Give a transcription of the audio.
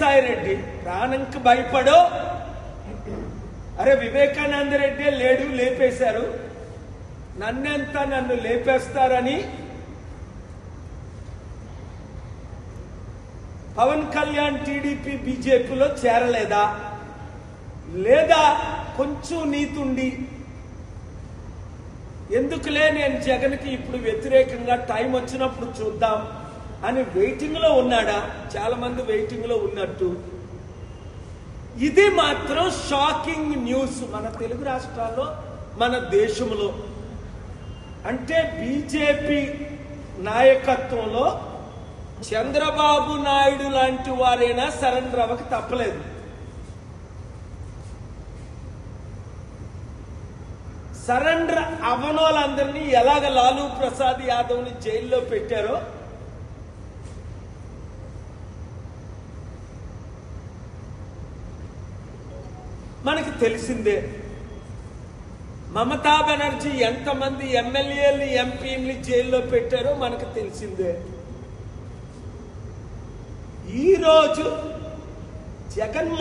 సాయి రెడ్డి ప్రాణంకి భయపడో? అరే వివేకానంద రెడ్డి లేడు లేపేశారు. నన్నెంత నన్ను లేపేస్తారని? పవన్ కళ్యాణ్ టీడీపీ బీజేపీలో చేరలేదా? లేదా కొంచెం నీతుండి? ఎందుకులే నేను జగన్కి ఇప్పుడు వ్యతిరేకంగా టైం వచ్చినప్పుడు చూద్దాం. అని వెయిటింగ్లో ఉన్నాడా? చాలామంది వెయిటింగ్లో ఉన్నట్టు. ఇది మాత్రం షాకింగ్ న్యూస్ మన తెలుగు రాష్ట్రాల్లో మన దేశంలో. అంటే బీజేపీ నాయకత్వంలో చంద్రబాబు నాయుడు లాంటి వారైనా సరెండర్ అవ్వక తప్పలేదు. సరెండర్ అవనోళ్ళందరినీ ఎలాగ లాలూ ప్రసాద్ యాదవ్ని జైల్లో పెట్టారో మనకి తెలిసిందే. మమతా బెనర్జీ ఎంతమంది ఎమ్మెల్యేలు ఎంపీని జైల్లో పెట్టారో మనకు తెలిసిందే. ఈరోజు జగన్మోహన్